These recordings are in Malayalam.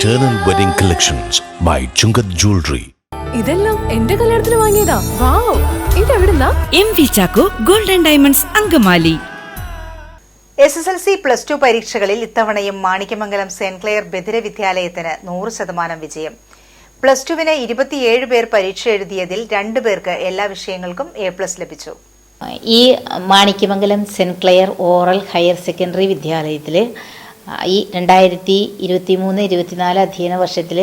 Eternal Wedding Collections by Chungath Jewelry. ഇതെല്ലാം എന്റെ കല്യാണത്തിന് വാങ്ങിയതാ. Wow. ഇതെവിടുന്നാ? M V Chacko Golden Diamonds Angamaly. S S L C plus two പരീക്ഷകളിൽ ഇത്തവണയും മാണിക്യമംഗലം സെന്റ് ക്ലെയർ ബദിര വിദ്യാലയത്തിന് നൂറ് ശതമാനം വിജയം. പ്ലസ് ടുവിന് ഇരുപത്തിയേഴ് പേർ പരീക്ഷ എഴുതിയതിൽ രണ്ടു പേർക്ക് എല്ലാ വിഷയങ്ങൾക്കും എ പ്ലസ് ലഭിച്ചു. ഈ Manikyamangalam Saint Clare Oral Higher Secondary വിദ്യാലയത്തിൽ ഈ രണ്ടായിരത്തി ഇരുപത്തി മൂന്ന് ഇരുപത്തിനാല് അധ്യയന വർഷത്തിൽ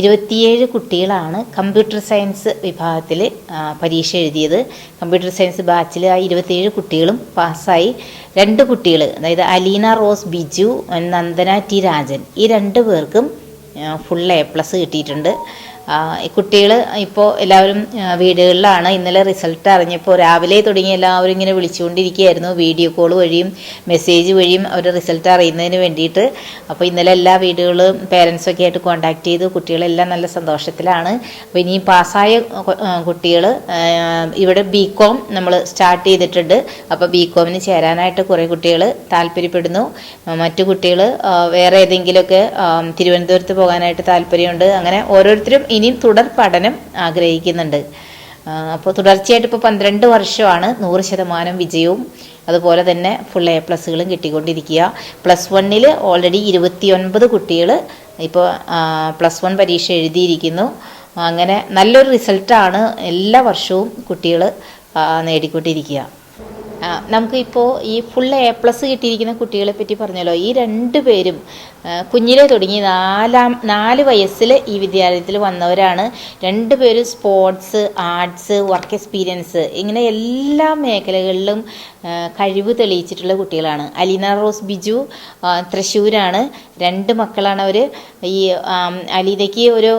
ഇരുപത്തിയേഴ് കുട്ടികളാണ് കമ്പ്യൂട്ടർ സയൻസ് വിഭാഗത്തിൽ പരീക്ഷ എഴുതിയത്. കമ്പ്യൂട്ടർ സയൻസ് ബാച്ചിൽ ആ ഇരുപത്തിയേഴ് കുട്ടികളും പാസ്സായി. രണ്ട് കുട്ടികൾ അതായത് അലീന റോസ് ബിജു നന്ദന ടി രാജൻ. ഈ രണ്ട് പേർക്കും ഫുൾ എ പ്ലസ് കിട്ടിയിട്ടുണ്ട്. കുട്ടികൾ ഇപ്പോൾ എല്ലാവരും വീടുകളിലാണ്. ഇന്നലെ റിസൾട്ട് അറിഞ്ഞപ്പോൾ രാവിലെ തുടങ്ങി എല്ലാവരും ഇങ്ങനെ വിളിച്ചുകൊണ്ടിരിക്കുകയായിരുന്നു. വീഡിയോ കോൾ വഴിയും മെസ്സേജ് വഴിയും അവർ റിസൾട്ട് അറിയുന്നതിന് വേണ്ടിയിട്ട്. അപ്പോൾ ഇന്നലെ എല്ലാ വീടുകളും പേരൻസൊക്കെ ആയിട്ട് കോൺടാക്ട് ചെയ്തു. കുട്ടികളെല്ലാം നല്ല സന്തോഷത്തിലാണ്. അപ്പോൾ ഇനി പാസ്സായ കുട്ടികൾ ഇവിടെ ബി കോം നമ്മൾ സ്റ്റാർട്ട് ചെയ്തിട്ടുണ്ട്. അപ്പോൾ ബി കോമിന് ചേരാനായിട്ട് കുറേ കുട്ടികൾ താല്പര്യപ്പെടുന്നു. മറ്റു കുട്ടികൾ വേറെ ഏതെങ്കിലുമൊക്കെ തിരുവനന്തപുരത്ത് പോകാനായിട്ട് താല്പര്യമുണ്ട്. അങ്ങനെ ഓരോരുത്തരും ഇനിയും തുടർ പഠനം ആഗ്രഹിക്കുന്നുണ്ട്. അപ്പോൾ തുടർച്ചയായിട്ട് ഇപ്പോൾ പന്ത്രണ്ട് വർഷമാണ് നൂറ് ശതമാനം വിജയവും. അതുപോലെ തന്നെ ഫുൾ എ പ്ലസ്സുകളും കിട്ടിക്കൊണ്ടിരിക്കുക. പ്ലസ് വണ്ണിൽ ഓൾറെഡി ഇരുപത്തിയൊൻപത് കുട്ടികൾ ഇപ്പോൾ പ്ലസ് വൺ പരീക്ഷ എഴുതിയിരിക്കുന്നു. അങ്ങനെ നല്ലൊരു റിസൾട്ടാണ് എല്ലാ വർഷവും കുട്ടികൾ നേടിക്കൊണ്ടിരിക്കുക. നമുക്കിപ്പോൾ ഈ ഫുൾ എ പ്ലസ് കിട്ടിയിരിക്കുന്ന കുട്ടികളെ പറ്റി പറഞ്ഞല്ലോ. ഈ രണ്ട് പേരും കുഞ്ഞിലെ തുടങ്ങി നാലാം നാല് വയസ്സിൽ ഈ വിദ്യാലയത്തിൽ വന്നവരാണ്. രണ്ടുപേരും സ്പോർട്സ് ആർട്സ് വർക്ക് എക്സ്പീരിയൻസ് ഇങ്ങനെ എല്ലാ മേഖലകളിലും കഴിവ് തെളിയിച്ചിട്ടുള്ള കുട്ടികളാണ്. അലീന റോസ് ബിജു തൃശ്ശൂരാണ്. രണ്ട് മക്കളാണ് അവർ ഈ അലീനയ്ക്ക് ഒരു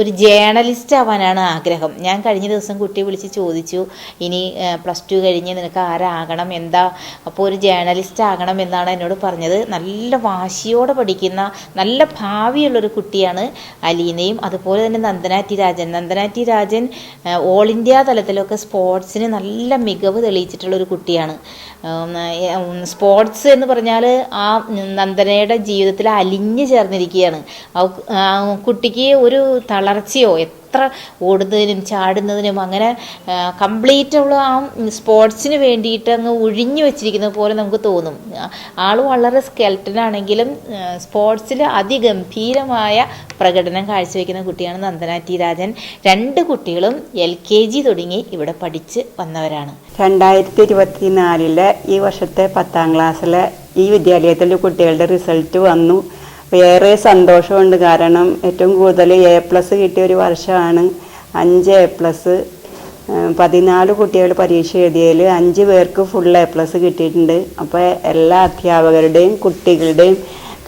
ഒരു ജേണലിസ്റ്റ് ആവാനാണ് ആഗ്രഹം. ഞാൻ കഴിഞ്ഞ ദിവസം കുട്ടിയെ വിളിച്ച് ചോദിച്ചു ഇനി പ്ലസ് ടു കഴിഞ്ഞ് നിനക്ക് ആരാകണം? എന്താ? അപ്പോൾ ഒരു ജേണലിസ്റ്റ് ആകണം എന്നാണ് എന്നോട് പറഞ്ഞത്. നല്ല വാശിയോടെ പഠിക്കുന്ന നല്ല ഭാവിയുള്ളൊരു കുട്ടിയാണ് അലീനയും. അതുപോലെ തന്നെ നന്ദനാറ്റി രാജൻ. നന്ദനാറ്റി രാജൻ ഓൾ ഇന്ത്യ തലത്തിലൊക്കെ സ്പോർട്സിന് നല്ല മികവ് തെളിയിച്ചിട്ടുള്ളൊരു കുട്ടിയാണ്. സ്പോർട്സ് എന്ന് പറഞ്ഞാൽ ആ നന്ദനയുടെ ജീവിതത്തിൽ അലിഞ്ഞു ചേർന്നിരിക്കുകയാണ്. കുട്ടിക്ക് ഒരു തളർച്ചയോ എത്ര ഓടുന്നതിനും ചാടുന്നതിനും അങ്ങനെ കംപ്ലീറ്റ് അവൾ ആ സ്പോർട്സിന് വേണ്ടിയിട്ട് അങ്ങ് ഒഴിഞ്ഞു വെച്ചിരിക്കുന്നത് പോലെ നമുക്ക് തോന്നും. ആൾ വളരെ സ്കെൽട്ടനാണെങ്കിലും സ്പോർട്സിൽ അതിഗംഭീരമായ പ്രകടനം കാഴ്ചവെക്കുന്ന കുട്ടിയാണ് നന്ദന ടി രാജൻ. രണ്ട് കുട്ടികളും എൽ കെ ജി തുടങ്ങി ഇവിടെ പഠിച്ച് വന്നവരാണ്. രണ്ടായിരത്തി ഇരുപത്തിനാലിലെ ഈ വർഷത്തെ പത്താം ക്ലാസ്സിലെ ഈ വിദ്യാലയത്തിലെ കുട്ടികളുടെ റിസൾട്ട് വന്നു. ഏറെ സന്തോഷമുണ്ട്. കാരണം ഏറ്റവും കൂടുതൽ എ പ്ലസ് കിട്ടിയ ഒരു വർഷമാണ് അഞ്ച് എ പ്ലസ് പതിനാല് കുട്ടികൾ പരീക്ഷ എഴുതിയതിൽ അഞ്ച് പേർക്ക് ഫുൾ എ പ്ലസ് കിട്ടിയിട്ടുണ്ട്. അപ്പോൾ എല്ലാ അധ്യാപകരുടെയും കുട്ടികളുടെയും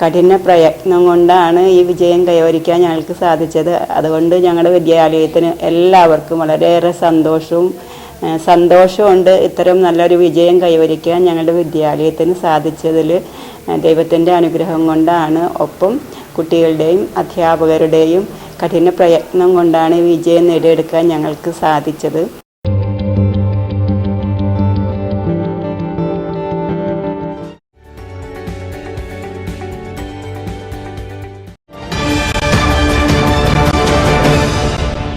കഠിന പ്രയത്നം കൊണ്ടാണ് ഈ വിജയം കൈവരിക്കാൻ ഞങ്ങൾക്ക് സാധിച്ചത്. അതുകൊണ്ട് ഞങ്ങളുടെ വിദ്യാലയത്തിന് എല്ലാവർക്കും വളരെയേറെ സന്തോഷവും സന്തോഷമുണ്ട് ഇത്തരം നല്ലൊരു വിജയം കൈവരിക്കാൻ ഞങ്ങളുടെ വിദ്യാലയത്തിന് സാധിച്ചതിൽ ദൈവത്തിന്റെ അനുഗ്രഹം കൊണ്ടാണ്. ഒപ്പം കുട്ടികളുടെയും അധ്യാപകരുടെയും കഠിന പ്രയത്നം കൊണ്ടാണ് വിജയം നേടിയെടുക്കാൻ ഞങ്ങൾക്ക് സാധിച്ചത്.